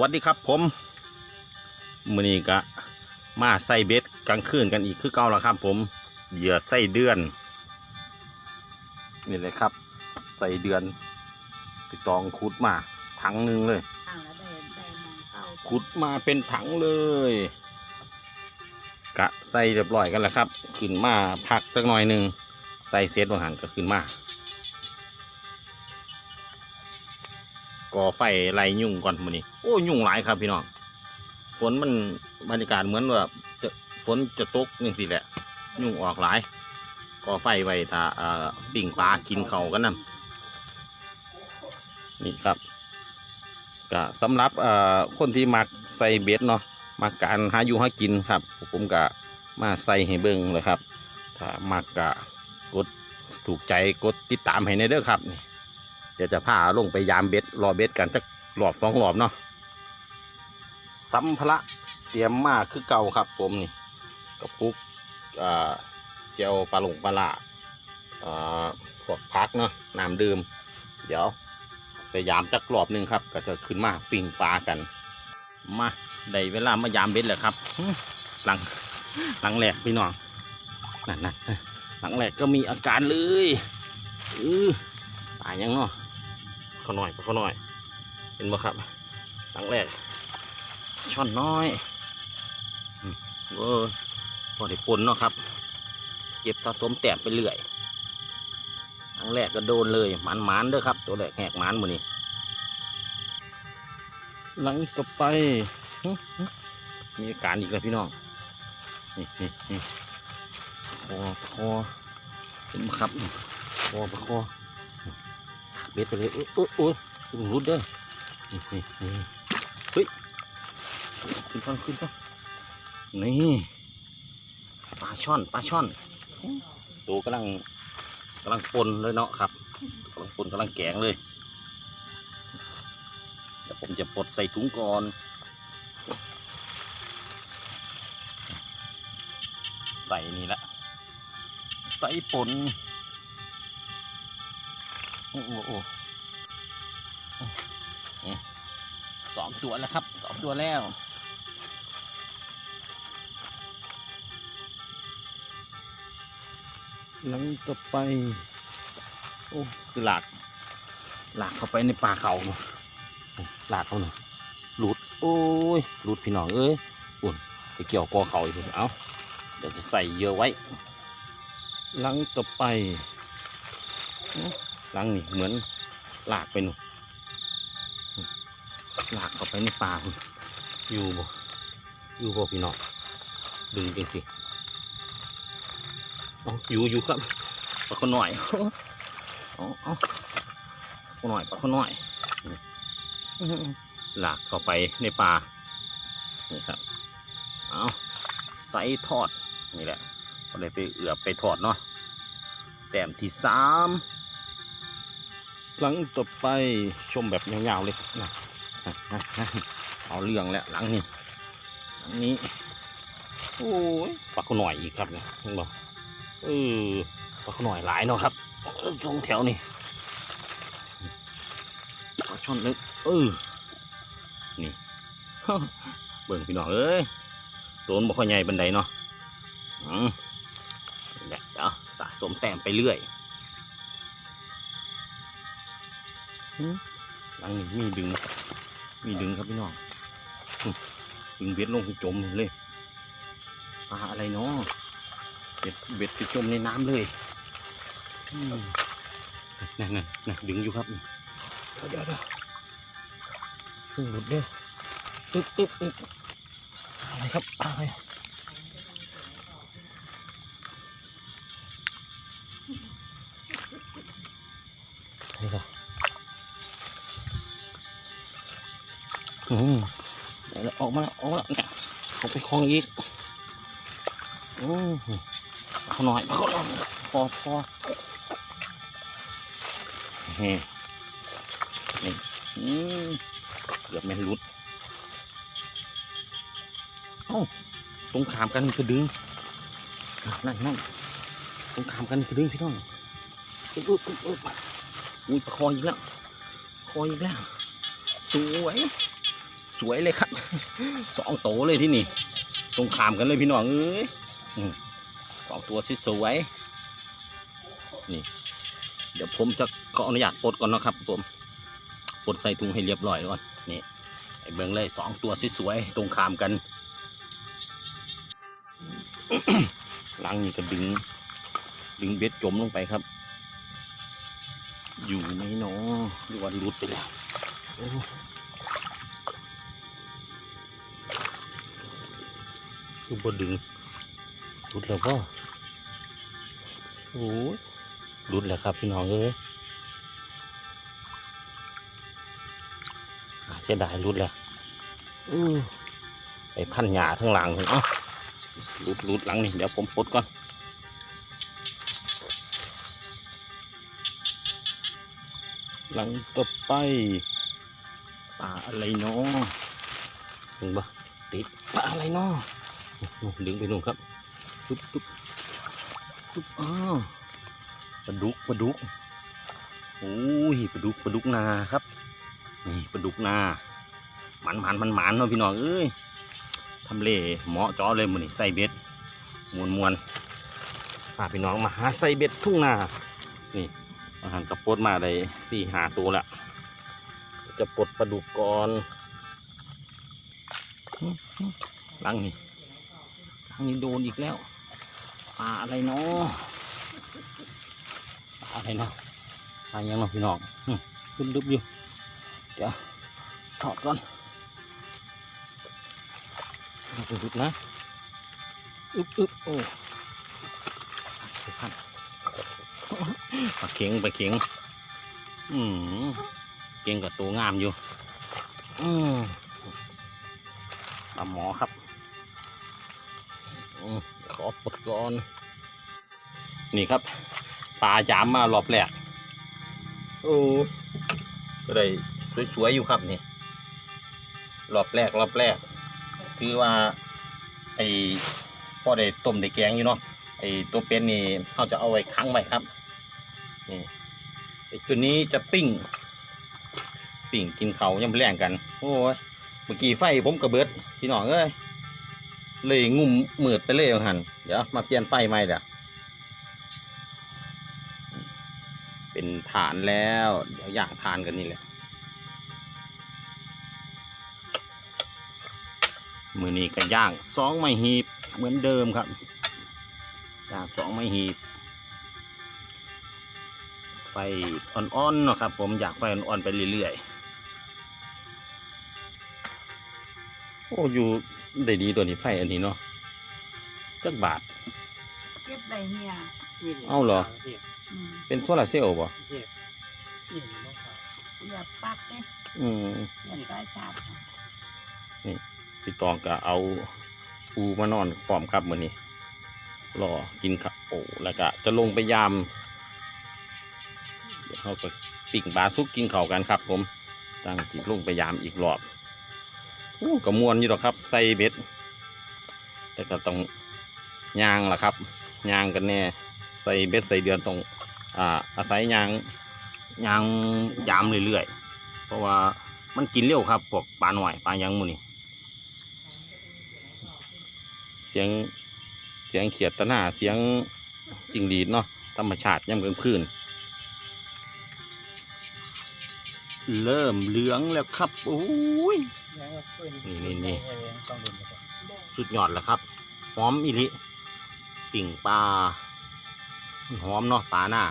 วัสดีครับผมมือนี้ก็มาใส่เบ็ดกลางคืนกันอีกคือเก่าแล้วครับ ผมเหยื่อใส่เดือน นี่เลยครับ ใส่เดือนไปตองขุดมาถังหนึ่งเลยอ่างแล้วได้ได้มองเข้าจ้ะขุดมาเป็นถังเลย กะใส่เรียบร้อยกันแล้วครับ ขึ้นมาพักสักหน่อยหนึ่งใส่เซตวางหันก็ขึ้นมา ก่อไฟไล่ยุ่งก่อนมื้อนี้โอ้ยุ่งหลายครับพี่น้องฝนมันบรรยากาศเหมือนว่าจะฝนจะตกนี่สิแหละ ยุ่งออกหลายก่อไฟไว้ถ้าปิ่งปลากินเขากันนํนี่ครับก็สำหรับคนที่มักใส่เบ็ดเนาะมักการหาอยู่หากินครับผมก็มาใส่ให้เบิ่งเลยครับ ถ้ามักก็กดถูกใจกดติดตามให้ในเด้อครับนี่ เดี๋ยวจะพาลงไปยามเบ็ดรอเบ็ดกันสักรอบสองรอบเนาะสัมภาระเตรียมมาคือเก่าครับผมนี่กระปุกอ่าเจลปลาหลงปลาละพวกพักเนาะน้ำดื่ม เดี๋ยวพยายามจักรอบหนึ่งครับ ก็จะขึ้นมาปิ่งปลากัน มาได้เวลามายามเบ็ดแล้วครับหลังหลังแหลกพี่น้องนั่นนั่นหลังแหลกก็มีอาการเลยอือตายยังเนาะ ขาหน่อยเขาหน่อย เห็นไหมครับหลังแหลกช่อนน้อยอืมเออพอได้ปนเนาะครับ เก็บสะสมแต้มไปเรื่อยครั้งแรกก็โดนเลยหมันหมันเด้อครับ ตัวแรกแหกหมันหมือนี้หลังต่อไป มีอาการอีกแล้วพี่น้องนี่นี่นี่คอคอเห็นไหมครับคอประคอ เบ็ดไปเลยโอ้โอ้โอ้รุดเด้อนี่นี่นี่เฮ้ยขึ้นก่อนขึ้นก่อนนี่ปลาช่อนปลาช่อนตัวกำลังกำลังปนเลยเนาะครับกำลังปนกำลังแกงเลยเดี๋ยวผมจะปลดใส่ถุงก่อนใส่นี่ละใส่ปน โอ้โหโอ้สองตัวแล้วครับสองตัวแล้วหลังต่อไป โอ้คือหลากหลากเข้าไปในป่าเขาเนาะโอ้หลากเขาเนาะหลุดโอ้ยหลุดพี่น้องเอ้ยอุ่นไปเกี่ยวกอเขาอีกเอาเดี๋ยวจะใส่เยอะไว้ หลังต่อไปอ หลังนี่เหมือนหลากไปหนูหลากเข้าไปในป่าพุ่นอยู่บ่อยู่บ่พี่น้องดึงจริงๆเอาอยู่อยู่ครับปลาคนหน่อยเอาเอาปลาคนหน่อยปลาคนหน่อยหลากเข้าไปในป่านี่ครับเอาใส่ทอดนี่แหละก็เลยไปเอือบไปทอดเนาะแต้มที่สาม หลังต่อไปชมแบบยาวๆเลยนะเอาเรื่องแล้วหลังนี้หลังนี้โอ้ยปลาคนหน่อยอีกครับเนี่ยเห็นบ่เออปลาขาน่อยหลายเนาะครับเออตรงแถวนี่ปลาช่อนนึกเออนี่เบิ่งพี่น้องเอ้ยโดนบ่ค่อยใหญ่บันไดเนาะอืมนี่แหละเดี๋ยวสะสมแต้มไปเรื่อย หืมหลังนี้มีดึง มีดึงครับพี่น้องอืมดึงเบ็ดลงให้จมเลยปลาอะไรเนาะเบ็ดเบ็ดไปจมในน้ำเลยอืมนั่นนั่นนั่นดึงอยู่ครับนี่เดี๋ยวเดี๋ยวเพิ่งหลุดเด้ออึ๊บอึ๊บอึ๊บอะไรครับอะไรอะไร อืมเดี๋ยวออกมาแล้วออกมาแล้วเนี่ยเขาไปคลองอีกโอ้เขาหน่อยเขาหน่อพอพอเฮ้นี่อืมเกือบไม่หลุดเอ้าตรงขามกันกระดึงนั่นนั่นตรงขามกันกระดึงพี่น้องอึ๊บอึ๊บอึ๊บอึ๊บอุ้ยปคออีกแล้วคออีกแล้วสวย สวยเลยครับ สองโตเลยที่นี่ ตรงขามกันเลยพี่น้องเอ้ยสองตัวสวยนี่ เดี๋ยวผมจะขออนุญาตปลดก่อนนะครับผมปลดใส่ถุงให้เรียบร้อยก่อนนี่ไอ้เบิ้งเลยสองตัวสวยๆตรงขามกันลังนี่ก็ดึง ดึงเบ็ดจมลงไปครับ อยู่ไหมเนาะหรือว่าหลุดไปแล้ว คือบดึงหลุดแล้วก็โอ้ยหลุดแล้วครับพี่น้องเอ้ยอ่าเสียดายหลุดแล้วอือไปพันหยาทั้งหลังเลยเอ้าหลุดหลุดหลังนี่เดี๋ยวผมปดก่อนหลังต่อไปปลาอะไรเนาะเห็นปะติดปลาอะไรเนาะ ดึงไปนู่นครับตุ๊บตุ๊บตุ๊บอ้าวปลาดุกปลาดุกโอ้ยปลาดุกปลาดุกนาครับนี่ปลาดุกนาหมันหมันมันหมันเนาะพี่น้องเอ้ยทำเลเหมาะเจอเลยมือนี่ใส่เบ็ดมวนมวนพาพี่น้องมาหาใส่เบ็ดทุ่งนาอาหารกระปดมาได้สี่หาตัวละจะปลดปลาดุกก่อนลังนี่ นี้โดนอีกแล้วปลาอะไรเนาะปลาอะไรเนาะปลายังเนาะพี่น้องขึ้นดึบอยู่เดี๋ยวถอดก่อนเอาไปดึบนะอึบอึบโอ้ไปพันปลาเข็งปลาเข็งอืมเก่งกับตัวงามอยู่อืมปลาหมอครับ ขอปลดก่อน นี่ครับปลาจามมารอบแรกโอ้ก็ได้สวยๆอยู่ครับนี่รอบแรกรอบแรก คือว่า ไอ้พ่อได้ต้มได้แกงอยู่เนาะไอ้ตัวเป็นนี่เขาจะเอาไว้ค้างไว้ครับนี่ไอ้ตัวนี้จะปิ้ง ปิ้งกินเขายังแรงกัน โอ้ยเมื่อกี้ไฟผมกระเบิดพี่น้องเอ้ย เลยงุ่มมืดไปเลยหันเดี๋ยวมาเปลี่ยนไฟใหม่เดี๋ยวเป็นฐานแล้ว เดี๋ยวย่างทานกันนี่แหละมือนี้ก็ย่างสองไม้หีบเหมือนเดิมครับย่างสองไม้หีบ ไฟอ่อนๆเนาะครับ ผมอยากไฟอ่อนๆไปเรื่อยๆ โอ้อยู่ได้ดีตัวนี้ไฟอันนี้เนาะจักบาท เก็บได้เนี่ยเอาเหรออืมเป็นโซลาร์เซลล์ป่ะอย่าปักเด้อืมอย่าใต้ชาติพี่ตองก็เอาปูมานอนพร้อมครับมื้อนี้รอกินข้าวโอ้แล้วก็จะลงไปยามเดี๋ยวเขาก็ปิ่งปลาซุกกินข้าวกันครับ ผมตั้งจิลงไปยามอีกรอบ ก็มวนอยู่หรอกครับ ใส่เบ็ด แต่ก็ต้องยางล่ะครับยางกันแน่ ใส่เบ็ดใส่เดือนต้องอ่าอาศัยยางยางยามเรื่อยๆ เพราะว่ามันกินเร็วครับพวกปลาหน่อยปลายังมูนี่เสียงเสียงเขียดตะหน้าเสียงจิงหรีดเนาะธรรมชาติย่ำกลางคืนเริ่มเหลืองแล้วครับโอ้ย นี่นี่นี่สุดยอดแล้วครับ หอมอิลิปิ่งปลาหอมเนาะปลาหน้า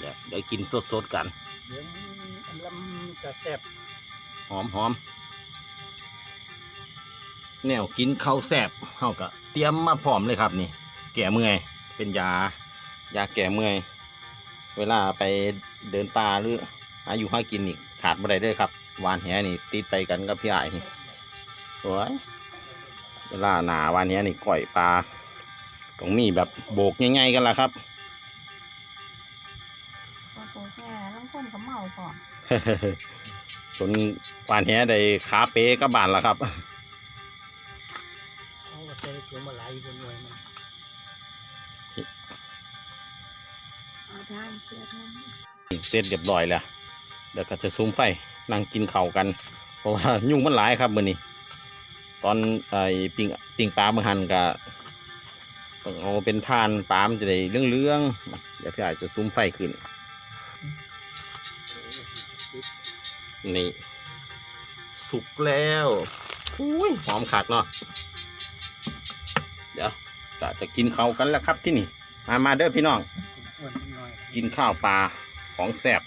เดี๋ยวเดี๋ยวกินสดๆกันเดี๋ยวมันลำจะแซ่บหอมหอมแนวกินข้าวแซ่บเขาก็เตรียมมาพร้อมเลยครับนี่ แก่เมื่อยเป็นยายาแก่เมื่อย เวลาไปเดินป่าหรือหาอยู่หากินนี่ขาดบ่ได้เลยครับห วานแหนี่ ติดไปกันกับพี่อ้ายนี่สวยเวลาหนาวานแหนี่ก่อยปลาต้องมีแบบโบกง่ายๆกันละครับพอโตแค่บางคนก็เมาก่อนจนวานแหได้ขาเป๊กลับบ้านแล้วครับเขาก็ใส่ถุงมาหลายอยู่หน่วยมันเอาทานเสียทานเสร็จเรียบร้อยแล้ว เดี๋ยวก็จะซุ้มไฟนั่งกินข้ากัน เพราะว่ายุงมันหลายครับมื้อนี้ ตอนไอ้ปิงปิงปลาเมื่อหันก็ต้องเอาเป็นทานปลามจะได้เรื่องๆเดี๋ยวพี่อาจจะซูมไฟขึ้น นี่ สุกแล้วอุ้ยหอมขาดเนาะเดี๋ยวจะจะกินข้ากันแล้วครับที่นี่ มามาเด้อพี่น้อง กินข้าวปลาของแซ่บ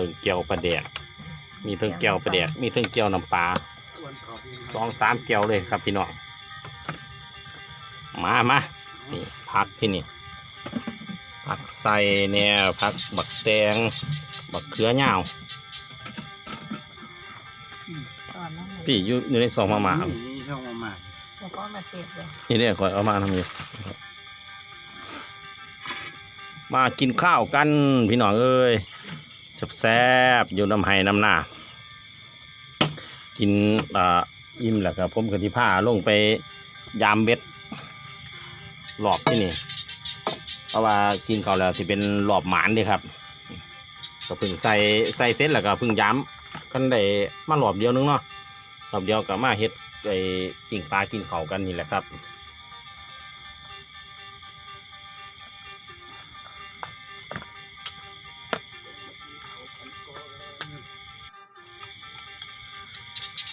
บิ่งเกี๊ยวปลาแดก มีเทั้งเกี๊ยวปลาแดก มีเทั้งเกี๊ยวน้ำปลาอ้วนขอบคุณสองสามเกี๊ยวเลยครับพี่น้อง มามานี่พักที่นี่ผักใส่เนี่ยผักบักแตง บักเขือเหยาวตอนนั้นเลยพี่อยู่อยู่ในซองมาหมานี่ช่องมาหมาแล้วก็มาเก็บเลยนี่เนี่ยคอยเอามาทำอยู่มากินข้าวกันพี่น้องเอ้ย แซ่บๆอยู่น้ำไห้น้ำหน้า กินอ่าอิ่มแล้วก็ผมกับที่ผ้าลงไปยามเบ็ดหลอบที่นี่ เพราะว่ากินเขาแล้วที่เป็นหลอบหมานเดีครับก็เพิ่งใส่ใส่เสร็จแล้วก็เพิ่งย้ำกันได้มาหลอบเดียวนึงเนาะหลอบเดียวก็มาเฮ็ดไอ้ปิ่งปลากินเขากันนี่แหละครับ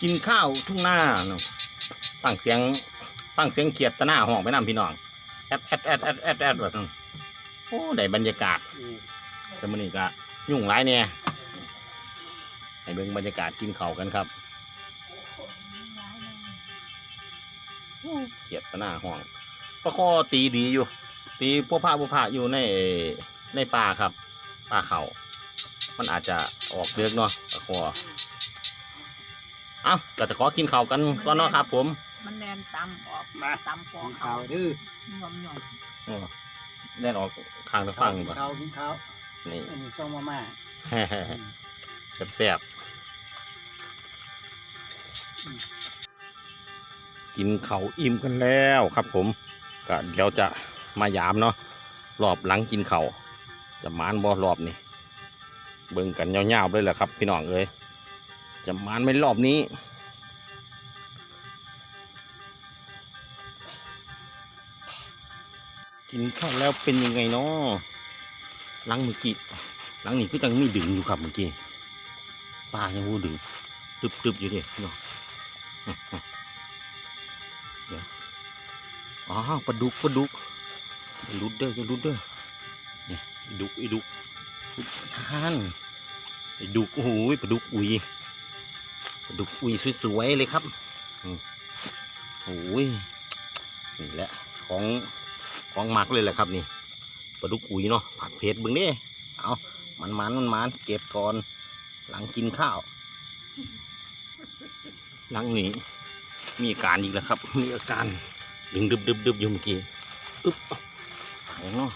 กินข้าวทุ่งหน้าเนาะฟังเสียงฟังเสียงเขียดตะหน้าห้องไปน้ำพี่น้องแอดแอดแอดแอดแอดแอดแบบนั้นโอ้ได้บรรยากาศแต่มันนี่ก็ยุ่งหลายเนี่ยให้เบิ่งบรรยากาศกินข้าวกันครับเขียดตะหน้าห้องประคอตีดีอยู่ ตีพวกผ้าพวกผ้าอยู่ในในป่าครับป่าเขามันอาจจะออกเดือกเนาะประคอ อ้าก็จะขอกินข้าวกันก่อนเนาะครับ ผมมันแนนตำออกมาตำปอกินเขาข้าวดื้อหย่อมหย่อมอ๋อแน่นออกข้างทางฟังกินบ่ข้าวกินข้าวนี่ อันนี้ช่องมาหมาแซ่บๆกินเขาวอิ่มกันแล้วครับผมก็เดี๋ยวจะมายามเนาะรอบหลังกินเขาวจะมานบ่รอบนี่เบิ่งกันยาวๆเลยแหละครับ พี่น้องเอ้ย จะมานไม่รอบนี้กินข้าวแล้วเป็นยังไงเนาะหลังเมื่อกี้หลังนี้ก็ยังมีดึงอยู่ครับเมื่อกี้ปลายังวูดึงตึบๆอยู่ดิพี่น้องเดี๋ยวอ๋อปลาดุกปลาดุกลุดเด้ออย่าหลุดเด้อเนี่ยดุกไอ้ดุกทานไอ้ดุกโอ้โหปลาดุกอุ้ย ดุกอุยสวยๆเลยครับโอ้ยนี่แหละของของหมักเลยแหละครับนี่ปลาดุกอุยเนาะผัดเผ็ดบึงเด้เอามันมันมันมันเก็บก่อน หลังกินข้าว หลังนี้มีอาการอีกแล้วครับ มีอาการดึงดึบดึบดึบอยู่เมื่อกี้อึ๊บไหนเนาะ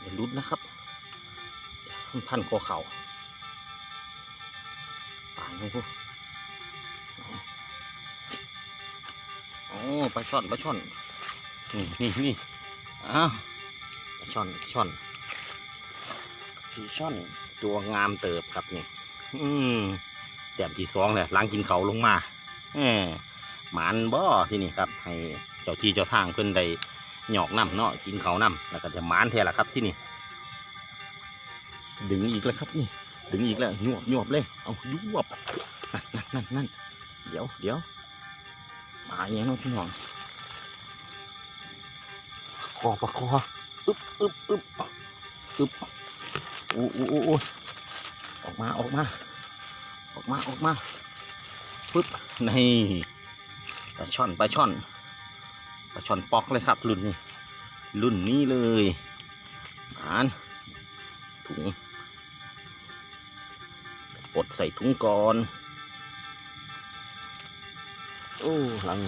อย่าลุดนะครับมันพันคอเข่า ตายแล้วพวกโอ้ปลาช่อนปลาช่อน นี่นี่นี่อ้าวปลาช่อนช่อนพี่ช่อนตัวงามเติบครับนี่ อืมแต้มที่สองเลยล้างกินเขาลงมาแหมหมานบ่อที่นี่ครับ ให้เจ้าที่เจ้าทางเพิ่นได้หยอกน้ำเนาะกินเขาน้ำแล้วก็จะหมานแท้ละครับที่นี่ ดึงอีกแล้วครับนี่ ดึงอีกแล้วหยวบหยวบเลย เอายวบนั่นนั่นนั่นเดี๋ยวเดี๋ยวมาอย่างเน้องพี่น้องคอปะคออึ๊บอึ๊บอึ๊บอึ๊บอู้อู้อู้อู้ออกมาออกมา ออกมาออกมาปึ๊บนี่ปลาช่อนปลาช่อนปลาช่อนปอกเลยครับรุ่นนี้รุ่นนี้เลยอ่านถุง ใส่ถุงก่อน โอ้หลัง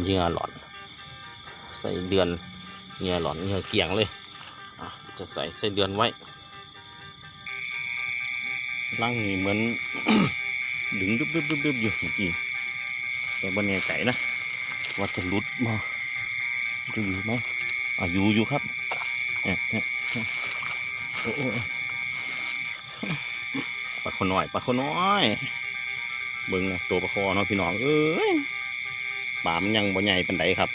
เหงื่อหลอน ใส่เดือนเหงื่อหลอนเหงื่อเกี่ยงเลยะจะใส่ใส่เดือนไว้ลังนี่เหมือน ดึงดึบดึบดึบดึบอยู่เมื่อกี้แต่บนแน่ใจนะว่าจะหลุดมาจะอยู่ไหมอะอยู่อยู่ครับเนี่ยโอ้โอ้ ปลาขน้อยปลาขน้อยเบิ่งนะตัวปลาคอเนาะพี่น้องเอ้ยป่ามันยังบ่ใหญ่ปานใดครับ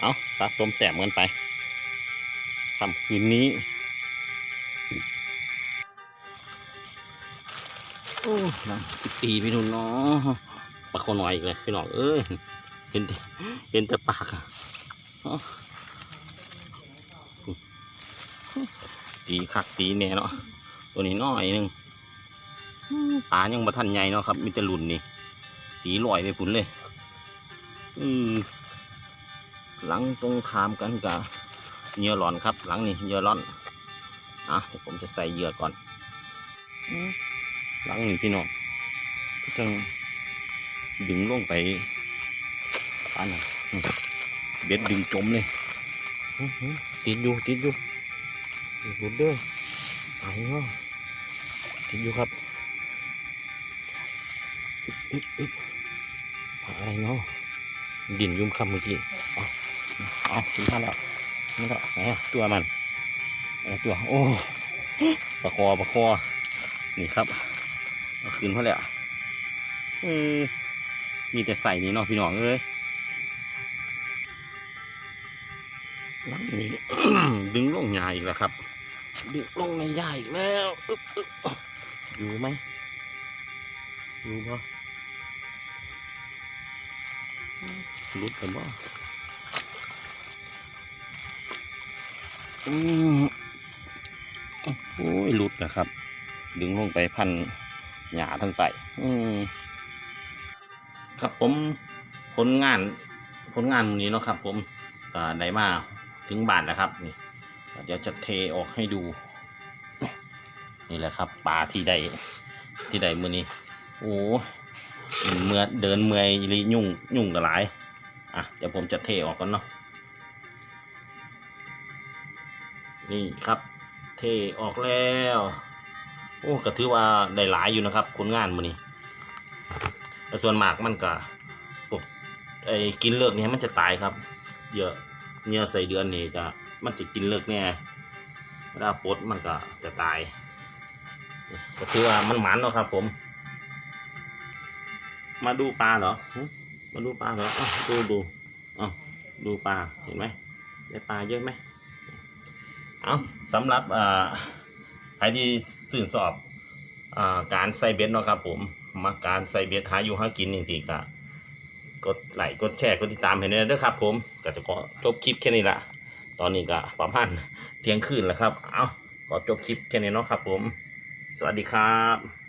เอาสะสมแต้มกันไปคำคืนนี้โอ้นะตีพี่นุ่นเนาะปลาขอน้อยอีกเลยพี่น้องเอ้ยเห็นเห็นแต่ปากอะเอ้าตีคักตีแน่เนาะตัวนี้น้อยนึง อืมตายังบ่ทันใหญ่เนาะครับมีแต่หลุนนี่ตีลอยไปพุ่นเลยอือหลังตรงขามกันกับเหยื่อหลอนครับ หลังนี่เหยื่อหลอนอะเดี๋ยวผมจะใส่เหยื่อก่อนหลังนี่พี่น้องจังดึงลงไปอันนั้เบ็ดดึงจมเลยติดอยู่ติดอยู่ติดอยู่เด้อไปเนาะติดอยู่ครับ อึ๊บอึ๊บอึ๊บปลาอะไรเนาะดินยุ่มคำเมื่อกี้เอาเอาถึงท่านแล้วนี่แล้วไหนอะตัวมันตัวโอ้ปลาคอปลาคอนี่ครับเอาคืนเขาแล้วเออมีแต่ใส่นี่เนาะพี่น้องเอ้ยลังนี้ดึงลงยาอีกแล้วครับ ดึงลงในยาอีกแล้วอึ๊บอึ๊บอยู่ไหมอยู่ปะ รุดกันบ่อืมโอ้ยหลุดนะครับ ดึงลงไปพันหญ้าทั้งไตอืมครับผมผลงานผลงานนนี้เนาะครับ ผมได้มาถึงบ้านแล้วครับ นี่เดี๋ยวจะเทออกให้ดู นี่แหละครับปลาที่ได้ที่ได้มือนี้ โอ้เมื่อเดินเมื่อยหรือยุ่งยุ่งกับหลาย อะเดี๋ยวผมจะเทออกก่อนเนาะนี่ครับ เทออกแล้ว โอ้ก็ถือว่าได้หลายอยู่นะครับผลงานมันนี้แต่ส่วนหมากมันก็พวกไอ้กินเลิกเนี่ยมันจะตายครับเยอะเนื้อใส่เดือนนี่จะมันจะกินเลิกเนี่ยเวลาปดมันก็จะตาย ก็ถือว่ามันหมันเนาะครับ ผม มาดูปลาเหรอ มาดูปลาเหรออ้าวดูดูอ้าวดูปลาเห็นไหมได้ปลาเยอะไหมเอาสำหรับอ่าใครที่สื่นสอบอาการใส่เบ็ดเนาะครับผมมาการใส่เบ็ดหาอยู่หากินจริงๆก็กดไลค์กดแชร์กดติดตามให้ด้วยนะครับ ผมก็จะขอจบคลิปแค่นี้ละตอนนี้ก็ประมาณเที่ยงคืนแล้วครับ เอาขอจบคลิปแค่นี้เนาะครับ ผม สวัสดีครับ